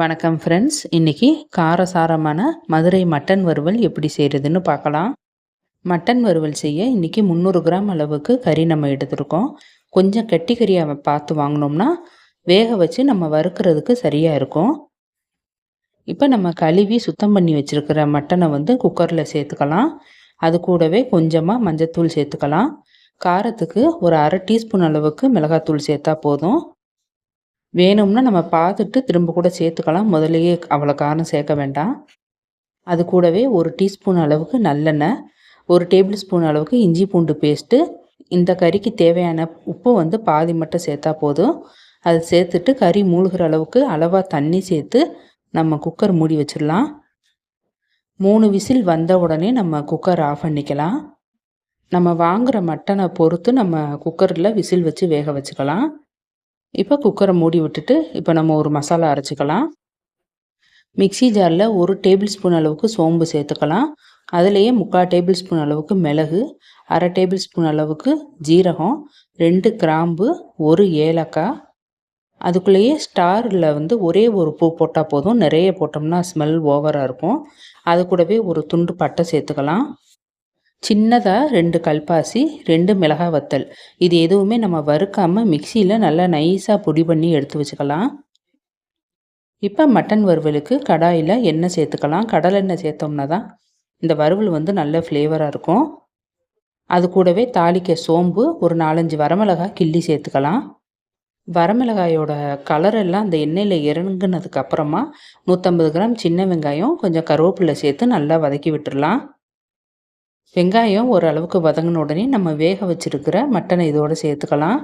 வணக்கம் ஃப்ரெண்ட்ஸ் இன்றைக்கி காரசாரமான மதுரை மட்டன் வறுவல் எப்படி செய்கிறதுன்னு பார்க்கலாம். மட்டன் வறுவல் செய்ய இன்றைக்கி முந்நூறு கிராம் அளவுக்கு கறி நம்ம எடுத்துருக்கோம். கொஞ்சம் கெட்டி கறியை பார்த்து வாங்கினோம்னா வேக வச்சு நம்ம வறுக்கிறதுக்கு சரியாக இருக்கும். இப்போ நம்ம கழுவி சுத்தம் பண்ணி வச்சுருக்கிற மட்டனை வந்து குக்கரில் சேர்த்துக்கலாம். அது கூடவே கொஞ்சமாக மஞ்சத்தூள் சேர்த்துக்கலாம். காரத்துக்கு ஒரு அரை டீஸ்பூன் அளவுக்கு மிளகாத்தூள் சேர்த்தா போதும். வேணும்னா நம்ம பார்த்துட்டு திரும்ப கூட சேர்த்துக்கலாம். முதலையே அவ்வளோ காரம் சேர்க்க வேண்டாம். அது கூடவே ஒரு டீஸ்பூன் அளவுக்கு நல்லெண்ணெய் ஒரு டேபிள் ஸ்பூன் அளவுக்கு இஞ்சி பூண்டு பேஸ்ட்டு இந்த கறிக்கு தேவையான உப்பு வந்து பாதி மட்டும் சேர்த்தா போதும். அது சேர்த்துட்டு கறி மூழ்கிற அளவுக்கு அளவாக தண்ணி சேர்த்து நம்ம குக்கர் மூடி வச்சிடலாம். மூணு விசில் வந்த உடனே நம்ம குக்கர் ஆஃப் பண்ணிக்கலாம். நம்ம வாங்குகிற மட்டனை பொறுத்து நம்ம குக்கரில் விசில் வச்சு வேக வச்சுக்கலாம். இப்போ குக்கரை மூடி விட்டுட்டு இப்போ நம்ம ஒரு மசாலா அரைச்சிக்கலாம். மிக்சி ஜாரில் ஒரு டேபிள் ஸ்பூன் அளவுக்கு சோம்பு சேர்த்துக்கலாம். அதுலேயே முக்கால் டேபிள் ஸ்பூன் அளவுக்கு மிளகு அரை டேபிள் ஸ்பூன் அளவுக்கு ஜீரகம் ரெண்டு கிராம்பு ஒரு ஏலக்காய். அதுக்குள்ளேயே ஸ்டாரில் வந்து ஒரே ஒரு பூ போட்டால் போதும். நிறைய போட்டோம்னா ஸ்மெல் ஓவராக இருக்கும். அது கூடவே ஒரு துண்டு பட்டை சேர்த்துக்கலாம். சின்னதாக ரெண்டு கல்பாசி ரெண்டு மிளகா வத்தல் இது எதுவுமே நம்ம வறுக்காமல் மிக்சியில் நல்லா நைஸாக பொடி பண்ணி எடுத்து வச்சுக்கலாம். இப்போ மட்டன் வறுவலுக்கு கடாயில் எண்ணெய் சேர்த்துக்கலாம். கடலெண்ணெய் சேர்த்தோம்னா தான் இந்த வறுவல் வந்து நல்ல ஃப்ளேவராக இருக்கும். அது கூடவே தாளிக்க சோம்பு ஒரு நாலஞ்சு வரமிளகாய் கிள்ளி சேர்த்துக்கலாம். வரமிளகாயோட கலரெல்லாம் அந்த எண்ணெயில் இறங்குனதுக்கு அப்புறமா நூற்றம்பது கிராம் சின்ன வெங்காயம் கொஞ்சம் கருவேப்பிலை சேர்த்து நல்லா வதக்கி விட்டுடலாம் வெங்காயம் ஓரளவுக்கு வதங்கின உடனே நம்ம வேக வச்சுருக்கிற மட்டனை இதோடு சேர்த்துக்கலாம்.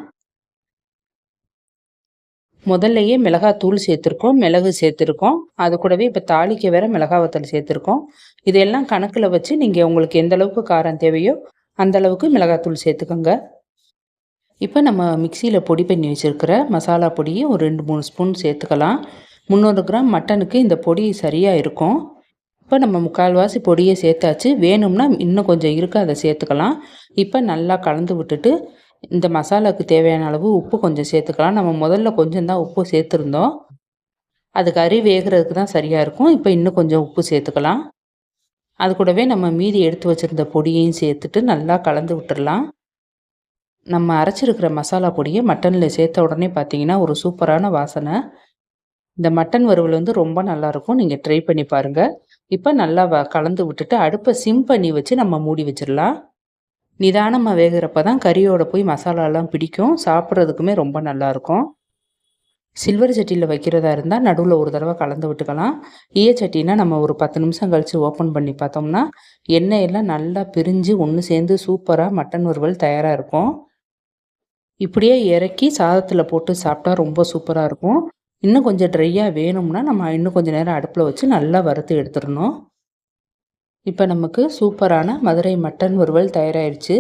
முதல்லையே மிளகாத்தூள் சேர்த்துருக்கோம் மிளகு சேர்த்துருக்கோம். அது கூடவே இப்போ தாளிக்க வேற மிளகா வத்தல் சேர்த்துருக்கோம். இதெல்லாம் கணக்கில் வச்சு நீங்கள் உங்களுக்கு எந்த அளவுக்கு காரம் தேவையோ அந்த அளவுக்கு மிளகாத்தூள் சேர்த்துக்கோங்க. இப்போ நம்ம மிக்சியில் பொடி பண்ணி வச்சுருக்கிற மசாலா பொடியை ஒரு ரெண்டு மூணு ஸ்பூன் சேர்த்துக்கலாம். முந்நூறு கிராம் மட்டனுக்கு இந்த பொடி சரியாக இருக்கும். இப்போ நம்ம முக்கால்வாசி பொடியை சேர்த்தாச்சு. வேணும்னா இன்னும் கொஞ்சம் இருக்கு அதை சேர்த்துக்கலாம். இப்போ நல்லா கலந்து விட்டுட்டு இந்த மசாலாவுக்கு தேவையான அளவு உப்பு கொஞ்சம் சேர்த்துக்கலாம். நம்ம முதல்ல கொஞ்சம் தான் உப்பு சேர்த்துருந்தோம். அது கறி வேகிறதுக்கு தான் சரியாக இருக்கும். இப்போ இன்னும் கொஞ்சம் உப்பு சேர்த்துக்கலாம். அது கூடவே நம்ம மீதி எடுத்து வச்சுருந்த பொடியையும் சேர்த்துட்டு நல்லா கலந்து விட்டுடலாம் நம்ம அரைச்சிருக்கிற மசாலா பொடியை மட்டனில் சேர்த்த உடனே பார்த்தீங்கன்னா ஒரு சூப்பரான வாசனை. இந்த மட்டன் வறுவல் வந்து ரொம்ப நல்லாயிருக்கும் நீங்கள் ட்ரை பண்ணி பாருங்கள் இப்போ நல்லா வ கலந்து விட்டுட்டு அடுப்பை சிம் பண்ணி வச்சு நம்ம மூடி வச்சிடலாம். நிதானமாக வேகிறப்ப தான் கறியோட போய் மசாலாலாம் பிடிக்கும். சாப்பிட்றதுக்குமே ரொம்ப நல்லாயிருக்கும் சில்வர் சட்டியில் வைக்கிறதா இருந்தால் நடுவில் ஒரு தடவை கலந்து விட்டுக்கலாம். ஈயச்சட்டினா நம்ம ஒரு பத்து நிமிஷம் கழித்து ஓப்பன் பண்ணி பார்த்தோம்னா எண்ணெயெல்லாம் நல்லா பிரிஞ்சு ஒன்று சேர்ந்து சூப்பராக மட்டன் வறுவல் தயாராக இருக்கும். இப்படியே இறக்கி சாதத்தில் போட்டு சாப்பிட்டா ரொம்ப சூப்பராக இருக்கும். இன்னும் கொஞ்சம் ட்ரையாக வேணும்னா நம்ம இன்னும் கொஞ்சம் நேரம் அடுப்பில் வச்சு நல்லா வறுத்து எடுத்துடணும். இப்போ நமக்கு சூப்பரான மதுரை மட்டன் வறுவல் தயாராகிடுச்சு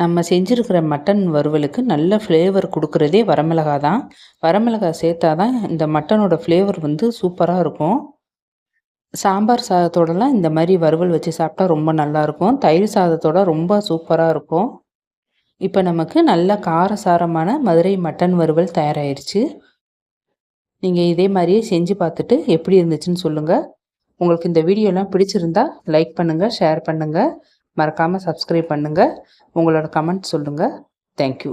நம்ம செஞ்சுருக்கிற மட்டன் வறுவலுக்கு நல்ல ஃப்ளேவர் கொடுக்குறதே வரமிளகா தான் வரமிளகா சேர்த்தா தான் இந்த மட்டனோட ஃப்ளேவர் வந்து சூப்பராக இருக்கும். சாம்பார் சாதத்தோடலாம் இந்த மாதிரி வறுவல் வச்சு சாப்பிட்டா ரொம்ப நல்லாயிருக்கும். தயிர் சாதத்தோட ரொம்ப சூப்பராக இருக்கும். இப்போ நமக்கு நல்ல காரசாரமான மதுரை மட்டன் வறுவல் தயாராகிடுச்சு நீங்கள் இதே மாதிரியே செஞ்சு பார்த்துட்டு எப்படி இருந்துச்சுன்னு சொல்லுங்கள் உங்களுக்கு இந்த வீடியோலாம் பிடிச்சிருந்தா லைக் பண்ணுங்கள் ஷேர் பண்ணுங்கள் மறக்காமல் சப்ஸ்கிரைப் பண்ணுங்கள் உங்களோட கமெண்ட் சொல்லுங்கள் தேங்க்யூ.